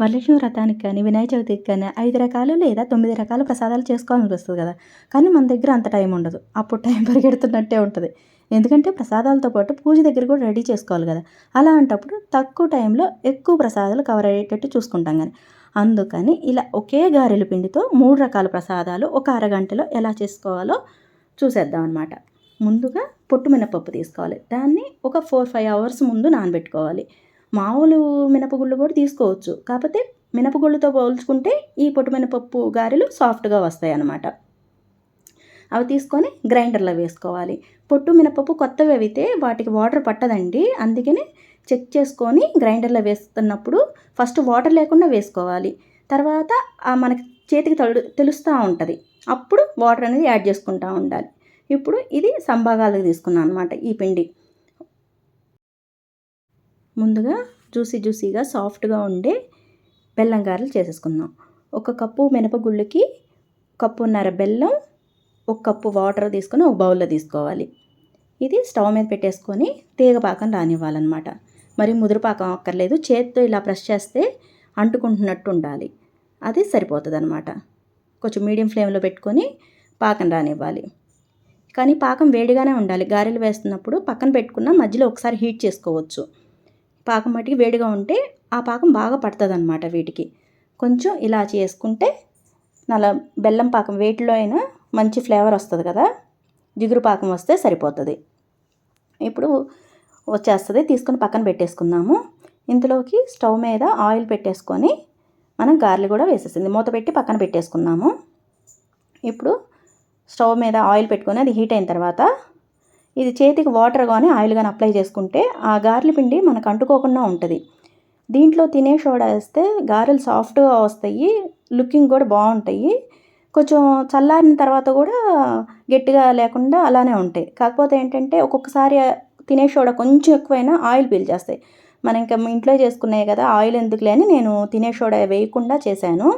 వరలక్ష్మి వ్రతానికి కానీ వినాయక చవితికి కానీ ఐదు రకాలు లేదా తొమ్మిది రకాల ప్రసాదాలు చేసుకోవాలనిపిస్తుంది కదా. కానీ మన దగ్గర అంత టైం ఉండదు. అప్పుడు టైం పరిగెడుతున్నట్టే ఉంటుంది. ఎందుకంటే ప్రసాదాలతో పాటు పూజ దగ్గర కూడా రెడీ చేసుకోవాలి కదా. అలాంటప్పుడు తక్కువ టైంలో ఎక్కువ ప్రసాదాలు కవర్ అయ్యేటట్టు చూసుకుంటాం కానీ అందుకని ఇలా ఒకే గారెల పిండితో మూడు రకాల ప్రసాదాలు ఒక అరగంటలో ఎలా చేసుకోవాలో చూసేద్దాం అనమాట ముందుగా పొట్టు మినపప్పు తీసుకోవాలి. దాన్ని ఒక ఫోర్ ఫైవ్ అవర్స్ ముందు నానబెట్టుకోవాలి. మామూలు మినపగుళ్ళు కూడా తీసుకోవచ్చు. కాకపోతే మినపగుళ్ళతో పోల్చుకుంటే ఈ పొట్టు మినపప్పు గారెలు సాఫ్ట్గా వస్తాయి అన్నమాట అవి తీసుకొని గ్రైండర్లో వేసుకోవాలి. పొట్టు మినపప్పు కొత్తవి అయితే వాటికి వాటర్ పట్టదండి. అందుకని చెక్ చేసుకొని గ్రైండర్లో వేస్తున్నప్పుడు ఫస్ట్ వాటర్ లేకుండా వేసుకోవాలి. తర్వాత మనకి చేతికి తడు తెలుస్తూ ఉంటుంది. అప్పుడు వాటర్ అనేది యాడ్ చేసుకుంటూ ఉండాలి. ఇప్పుడు ఇది సంభాగాలకు తీసుకున్నాను అనమాట ఈ పిండి. ముందుగా జ్యూసీ జ్యూసీగా సాఫ్ట్గా ఉండే బెల్లం గారెలు చేసేసుకుందాం. ఒక కప్పు మినపగుళ్ళకి కప్పున్నర బెల్లం ఒక కప్పు వాటర్ తీసుకొని ఒక బౌల్లో తీసుకోవాలి. ఇది స్టవ్ మీద పెట్టేసుకొని తీగ పాకం రానివ్వాలన్నమాట. మరి ముదురు పాకం అక్కర్లేదు. చేత్తో ఇలా ప్రెస్ చేస్తే అంటుకుంటున్నట్టు ఉండాలి. అది సరిపోతుంది అనమాట కొంచెం మీడియం ఫ్లేమ్లో పెట్టుకొని పాకం రానివ్వాలి. కానీ పాకం వేడిగానే ఉండాలి. గారెలు వేస్తున్నప్పుడు పక్కన పెట్టుకున్న మధ్యలో ఒకసారి హీట్ చేసుకోవచ్చు. పాకం మట్టికి వేడిగా ఉంటే ఆ పాకం బాగా పడుతుంది అనమాట వీటికి. కొంచెం ఇలా చేసుకుంటే నల్ల బెల్లం పాకం వేటిలో అయినా మంచి ఫ్లేవర్ వస్తుంది కదా. జిగురు పాకం వస్తే సరిపోతుంది. ఇప్పుడు వచ్చేస్తుంది తీసుకొని పక్కన పెట్టేసుకుందాము. ఇందులోకి స్టవ్ మీద ఆయిల్ పెట్టేసుకొని మనం గారెలు కూడా వేసేసింది. మూత పెట్టి పక్కన పెట్టేసుకుందాము. ఇప్పుడు స్టవ్ మీద ఆయిల్ పెట్టుకొని అది హీట్ అయిన తర్వాత ఇది చేతికి వాటర్ కానీ ఆయిల్ కానీ అప్లై చేసుకుంటే ఆ గారెల పిండి మనకు అంటుకోకుండా ఉంటుంది. దీంట్లో తినే సోడా వేస్తే గారెలు సాఫ్ట్గా వస్తాయి లుకింగ్ కూడా బాగుంటాయి. కొంచెం చల్లారిన తర్వాత కూడా గట్టిగా లేకుండా అలానే ఉంటాయి. కాకపోతే ఏంటంటే ఒక్కొక్కసారి తినే సోడా కొంచెం ఎక్కువైనా ఆయిల్ పీల్చేస్తాయి మనం ఇంకా ఇంట్లో చేసుకున్నాయి కదా ఆయిల్ ఎందుకులే అని నేను తినే సోడా వేయకుండా చేశాను.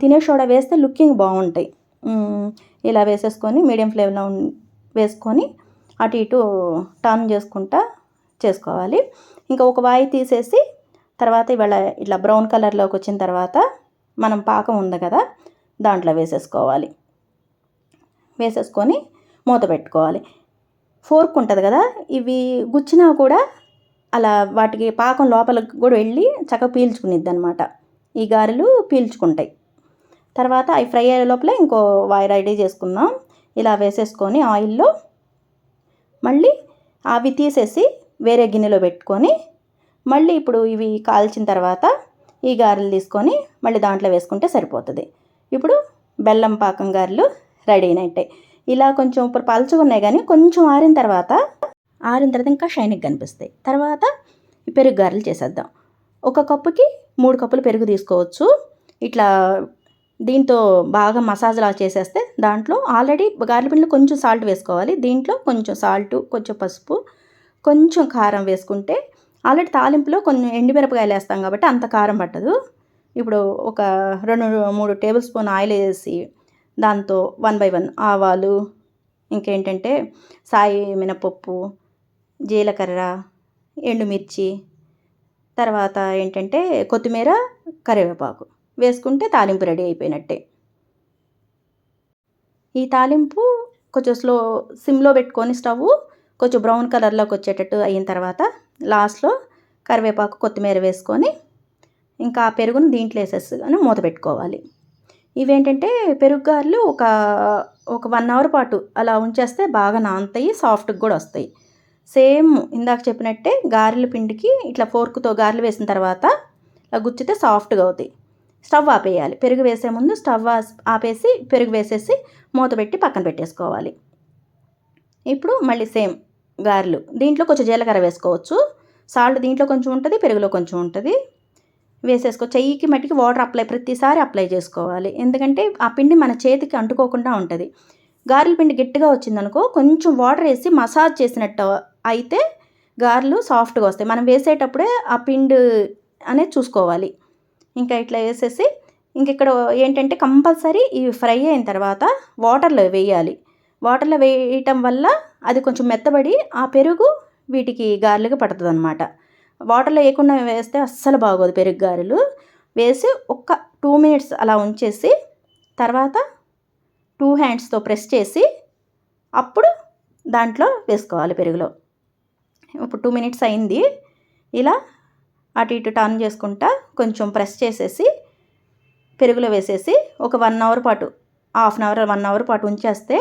తినే సోడా వేస్తే లుకింగ్ బాగుంటాయి. ఇలా వేసేసుకొని మీడియం ఫ్లేమ్లో వేసుకొని అటు ఇటు టర్న్ చేసుకుంటా చేసుకోవాలి. ఇంకా ఒక వాయి తీసేసి తర్వాత ఇవాళ ఇట్లా బ్రౌన్ కలర్లోకి వచ్చిన తర్వాత మనం పాకం ఉంది కదా దాంట్లో వేసేసుకోవాలి. వేసేసుకొని మూత పెట్టుకోవాలి. ఫోర్క్ ఉంటుంది కదా ఇవి గుచ్చినా కూడా అలా వాటికి పాకం లోపలికి కూడా వెళ్ళి చక్కగా పీల్చుకునిద్ది అనమాట ఈ గారెలు పీల్చుకుంటాయి. తర్వాత అవి ఫ్రై అయ్యే లోపల ఇంకో వాయి రెడీ చేసుకుందాం. ఇలా వేసేసుకొని ఆయిల్లో మళ్ళీ అవి తీసేసి వేరే గిన్నెలో పెట్టుకొని మళ్ళీ ఇప్పుడు ఇవి కాల్చిన తర్వాత ఈ గారెలు తీసుకొని మళ్ళీ దాంట్లో వేసుకుంటే సరిపోతుంది. ఇప్పుడు బెల్లం పాకం గారెలు రెడీ అయినట్టే. ఇలా కొంచెం ఇప్పుడు పలుచుకున్నాయి ఉన్నాయి కానీ కొంచెం ఆరిన తర్వాత ఆరిన తర్వాత ఇంకా షైనింగ్ కనిపిస్తాయి. తర్వాత పెరుగు గారెలు చేసేద్దాం. ఒక కప్పుకి మూడు కప్పులు పెరుగు తీసుకోవచ్చు. ఇట్లా దీంతో బాగా మసాజ్ లా చేసేస్తే దాంట్లో ఆల్రెడీ గార్లి పిండిలో కొంచెం సాల్ట్ వేసుకోవాలి. దీంట్లో కొంచెం సాల్ట్ కొంచెం పసుపు కొంచెం కారం వేసుకుంటే ఆల్రెడీ తాలింపులో కొన్ని ఎండుమిరపకాయలు వేస్తాం కాబట్టి అంత కారం పట్టదు. ఇప్పుడు ఒక రెండు మూడు టేబుల్ స్పూన్ ఆయిల్ వేసి దాంతో వన్ బై వన్ ఆవాలు ఇంకేంటంటే సాయి మినపప్పు జీలకర్ర ఎండుమిర్చి తర్వాత ఏంటంటే కొత్తిమీర కరివేపాకు. వేసుకుంటే తాలింపు రెడీ అయిపోయినట్టే. ఈ తాలింపు కొంచెం స్లో సిమ్లో పెట్టుకొని స్టవ్ కొంచెం బ్రౌన్ కలర్లోకి వచ్చేటట్టు అయిన తర్వాత లాస్ట్లో కరివేపాకు కొత్తిమీర వేసుకొని ఇంకా ఆ పెరుగును దీంట్లో వేసేసుకొని మూత పెట్టుకోవాలి. ఇవేంటంటే పెరుగు గారెలు ఒక ఒక వన్ అవర్ పాటు అలా ఉంచేస్తే బాగా నానుతాయి సాఫ్ట్గా కూడా వస్తాయి. సేమ్ ఇందాక చెప్పినట్టే గారెల పిండికి ఇట్లా ఫోర్క్తో గారెలు వేసిన తర్వాత గుచ్చితే సాఫ్ట్గా అవుతాయి. స్టవ్ ఆపేయాలి. పెరుగు వేసే ముందు స్టవ్ ఆపేసి పెరుగు వేసేసి మూత పెట్టి పక్కన పెట్టేసుకోవాలి. ఇప్పుడు మళ్ళీ సేమ్ గారెలు. దీంట్లో కొంచెం జీలకర్ర వేసుకోవచ్చు. సాల్ట్ దీంట్లో కొంచెం ఉంటుంది పెరుగులో కొంచెం ఉంటుంది. వేసేసుకో చెయ్యికి మట్టికి వాటర్ అప్లై ప్రతిసారి అప్లై చేసుకోవాలి. ఎందుకంటే ఆ పిండి మన చేతికి అంటుకోకుండా ఉంటుంది. గారెల పిండి గట్టిగా వచ్చిందనుకో కొంచెం వాటర్ వేసి మసాజ్ చేసినట్టు అయితే గారెలు సాఫ్ట్గా వస్తాయి. మనం వేసేటప్పుడే ఆ పిండి అనేది చూసుకోవాలి. ఇంకా ఇట్లా వేసేసి ఇంక ఇక్కడ ఏంటంటే కంపల్సరీ ఇవి ఫ్రై అయిన తర్వాత వాటర్లో వేయాలి. వాటర్లో వేయటం వల్ల అది కొంచెం మెత్తబడి ఆ పెరుగు వీటికి గారెలుగా పడుతుంది అనమాట వాటర్లో వేయకుండా వేస్తే అస్సలు బాగోదు పెరుగు గారెలు. వేసి ఒక్క టూ మినిట్స్ అలా ఉంచేసి తర్వాత టూ హ్యాండ్స్తో ప్రెస్ చేసి అప్పుడు దాంట్లో వేసుకోవాలి పెరుగులో. ఇప్పుడు టూ మినిట్స్ అయింది. ఇలా అటు ఇటు టర్న్ చేసుకుంటా కొంచెం ప్రెస్ చేసేసి పెరుగులో వేసేసి ఒక వన్ అవర్ పాటు half an hour one hour పాటు ఉంచేస్తే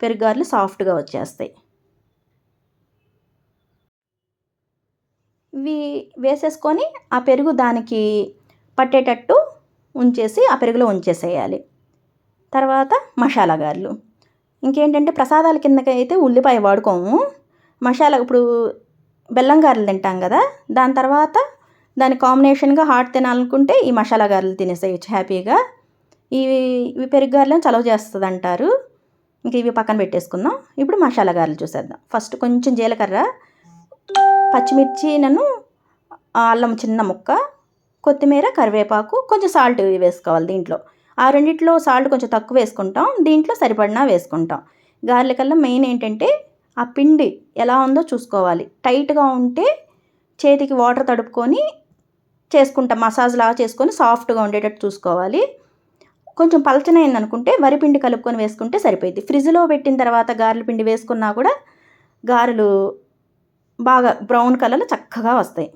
పెరుగు గారెలు సాఫ్ట్గా వచ్చేస్తాయి. ఇవి వేసేసుకొని ఆ పెరుగు దానికి పట్టేటట్టు ఉంచేసి ఆ పెరుగులో ఉంచేసేయాలి. తర్వాత మసాలా గారెలు. ఇంకేంటంటే ప్రసాదాల కిందకైతే ఉల్లిపాయ వాడుకోము. మసాలా ఇప్పుడు బెల్లం గారెలు తింటాం కదా దాని తర్వాత దాని కాంబినేషన్గా హాట్ తినాలనుకుంటే ఈ మసాలా గారెలు తినేసేయచ్చు హ్యాపీగా. ఇవి ఇవి పెరుగు గారెలను చలవ చేస్తుంది అంటారు ఇంక ఇవి పక్కన పెట్టేసుకుందాం. ఇప్పుడు మసాలా గారెలు చూసేద్దాం. ఫస్ట్ కొంచెం జీలకర్ర పచ్చిమిర్చి నన్ను అల్లం చిన్న ముక్క కొత్తిమీర కరివేపాకు కొంచెం సాల్ట్ వేసుకోవాలి దీంట్లో. ఆ రెండిట్లో సాల్ట్ కొంచెం తక్కువ వేసుకుంటాం. దీంట్లో సరిపడినా వేసుకుంటాం. గార్లకల్లా మెయిన్ ఏంటంటే ఆ పిండి ఎలా ఉందో చూసుకోవాలి. టైట్గా ఉంటే చేతికి వాటర్ తడుపుకొని చేసుకుంటాం మసాజ్ లాగా చేసుకొని సాఫ్ట్గా ఉండేటట్టు చూసుకోవాలి. కొంచెం పలచనైంది అనుకుంటే వరిపిండి కలుపుకొని వేసుకుంటే సరిపోయింది ఫ్రిడ్జ్లో పెట్టిన తర్వాత గారెల పిండి వేసుకున్నా కూడా గారెలు బాగా బ్రౌన్ కలర్లో చక్కగా వస్తాయి.